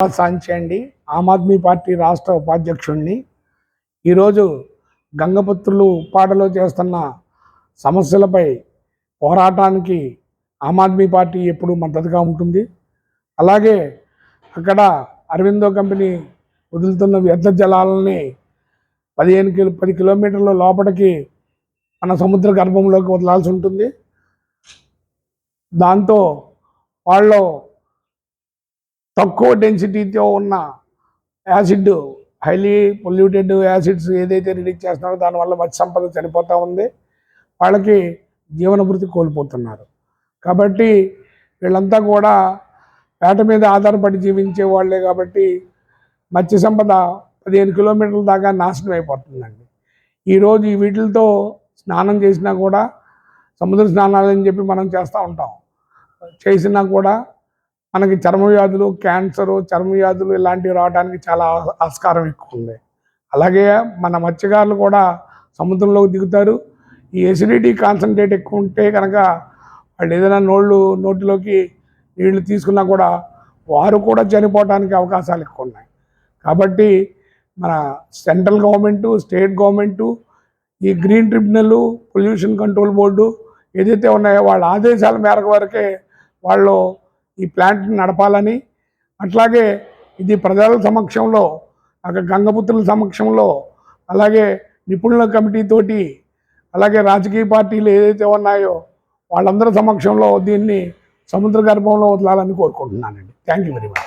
సాంచి అండి ఆమ్ ఆద్మీ పార్టీ రాష్ట్ర ఉపాధ్యక్షుడిని ఈరోజు గంగపుత్రులు ఉప్పాడలో చేస్తున్న సమస్యలపై పోరాటానికి ఆమ్ ఆద్మీ పార్టీ ఎప్పుడు మద్దతుగా ఉంటుంది. అలాగే అక్కడ అరవిందో కంపెనీ వదులుతున్న వ్యర్థ జలాలని పదిహేను కిలో పది కిలోమీటర్ల లోపలికి మన సముద్ర గర్భంలోకి వదలాల్సి ఉంటుంది. దాంతో వాళ్ళు తక్కువ డెన్సిటీతో ఉన్న యాసిడ్ హైలీ పొల్యూటెడ్ యాసిడ్స్ ఏదైతే రిలీజ్ చేస్తున్నారో దానివల్ల మత్స్య సంపద చనిపోతూ ఉంది. వాళ్ళకి జీవనభృతి కోల్పోతున్నారు. కాబట్టి వీళ్ళంతా కూడా వేట మీద ఆధారపడి జీవించే వాళ్ళే కాబట్టి మత్స్య సంపద పదిహేను కిలోమీటర్ల దాకా నాశనం అయిపోతుందండి. ఈరోజు ఈ వీటితో స్నానం చేసినా కూడా సముద్ర స్నానాలు అని చెప్పి మనం చేస్తూ ఉంటాం. చేసినా కూడా మనకి చర్మ వ్యాధులు క్యాన్సరు చర్మ వ్యాధులు ఇలాంటివి రావడానికి చాలా ఆ- ఆస్కారం ఎక్కువ ఉంది అలాగే మన మత్స్యకారులు కూడా సముద్రంలోకి దిగుతారు. ఈ ఎసిడిటీ కాన్సన్ట్రేట్ ఎక్కువ ఉంటే కనుక వాళ్ళు ఏదైనా నోళ్ళు నోటిలోకి నీళ్ళు తీసుకున్నా కూడా వారు కూడా చనిపోవడానికి అవకాశాలు ఎక్కువ ఉన్నాయి కాబట్టి మన సెంట్రల్ గవర్నమెంటు స్టేట్ గవర్నమెంటు ఈ green tribunal pollution control board ఏదైతే ఉన్నాయో వాళ్ళ ఆదేశాల మేరకు వరకే వాళ్ళు ఈ ప్లాంట్ని నడపాలని అట్లాగే ఇది ప్రజల సమక్షంలో అక్కడ గంగపుత్రుల సమక్షంలో అలాగే నిపుణుల కమిటీతోటి అలాగే రాజకీయ పార్టీలు ఏదైతే ఉన్నాయో వాళ్ళందరి సమక్షంలో దీన్ని సముద్ర గర్భంలో వదలాలని కోరుకుంటున్నానండి. Thank you very much